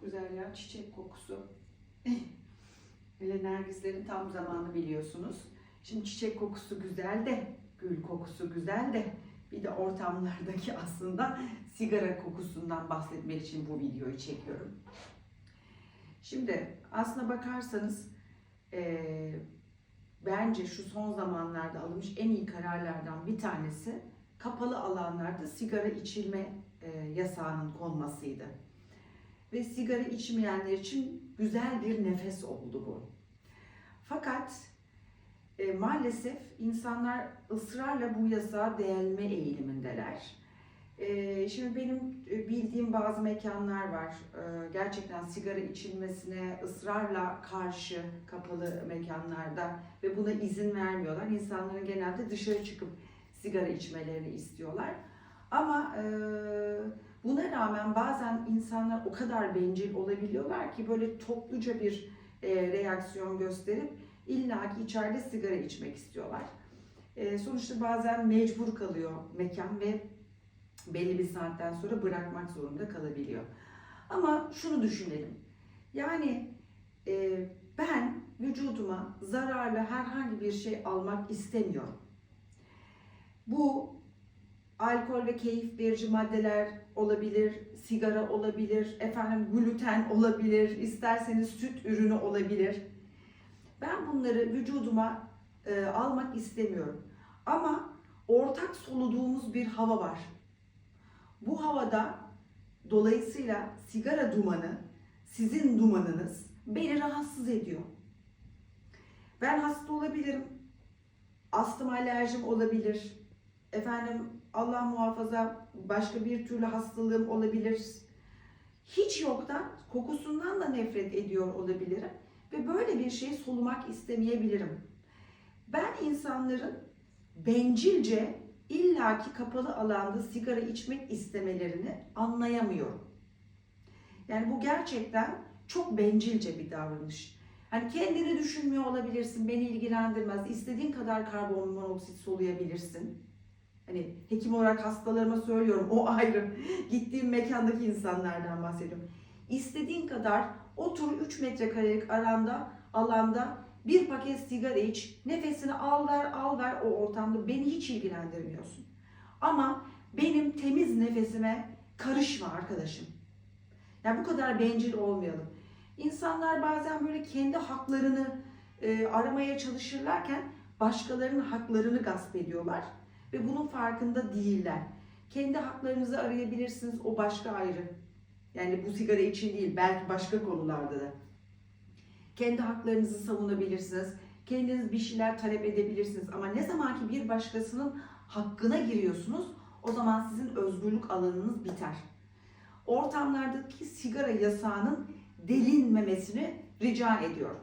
çok güzel ya çiçek kokusu. Öyle nergislerin tam zamanı biliyorsunuz. Şimdi çiçek kokusu güzel de, gül kokusu güzel de bir de ortamlardaki aslında sigara kokusundan bahsetmek için bu videoyu çekiyorum. Şimdi aslına bakarsanız eee, bence şu son zamanlarda alınmış en iyi kararlardan bir tanesi kapalı alanlarda sigara içilme eee, yasağının konmasıydı. Ve sigara içmeyenler için güzel bir nefes oldu bu. Fakat e, maalesef insanlar ısrarla bu yasağa delme eğilimindeler. E, şimdi benim e, bildiğim bazı mekanlar var. E, gerçekten sigara içilmesine ısrarla karşı kapalı mekanlarda ve buna izin vermiyorlar. İnsanların genelde dışarı çıkıp sigara içmelerini istiyorlar. Ama e, buna rağmen bazen insanlar o kadar bencil olabiliyorlar ki böyle topluca bir e, reaksiyon gösterip illaki içeride sigara içmek istiyorlar. E, sonuçta bazen mecbur kalıyor mekan ve belli bir saatten sonra bırakmak zorunda kalabiliyor. Ama şunu düşünelim. Yani e, ben vücuduma zararlı herhangi bir şey almak istemiyorum. Bu alkol ve keyif verici maddeler olabilir, sigara olabilir, efendim gluten olabilir, isterseniz süt ürünü olabilir. Ben bunları vücuduma e, almak istemiyorum. Ama ortak soluduğumuz bir hava var. Bu havada dolayısıyla sigara dumanı, sizin dumanınız beni rahatsız ediyor. Ben hasta olabilirim. Astım alerjim olabilir. Efendim Allah muhafaza başka bir türlü hastalığım olabilir. Hiç yoktan kokusundan da nefret ediyor olabilirim ve böyle bir şeyi solumak istemeyebilirim. Ben insanların bencilce illaki kapalı alanda sigara içmek istemelerini anlayamıyorum. Yani bu gerçekten çok bencilce bir davranış. Hani kendini düşünmüyor olabilirsin, beni ilgilendirmez. İstediğin kadar karbon monoksit soluyabilirsin. Hani hekim olarak hastalarıma söylüyorum, o ayrı. Gittiğim mekandaki insanlardan bahsediyorum. İstediğin kadar otur 3 metrekarelik aranda, alanda bir paket sigara iç, nefesini al ver, al ver o ortamda beni hiç ilgilendirmiyorsun. Ama benim temiz nefesime karışma arkadaşım. Yani bu kadar bencil olmayalım. İnsanlar bazen böyle kendi haklarını e, aramaya çalışırlarken başkalarının haklarını gasp ediyorlar ve bunun farkında değiller. Kendi haklarınızı arayabilirsiniz, o başka ayrı. Yani bu sigara için değil, belki başka konularda da. Kendi haklarınızı savunabilirsiniz. Kendiniz bir şeyler talep edebilirsiniz. Ama ne zaman ki bir başkasının hakkına giriyorsunuz, o zaman sizin özgürlük alanınız biter. Ortamlardaki sigara yasağının delinmemesini rica ediyorum.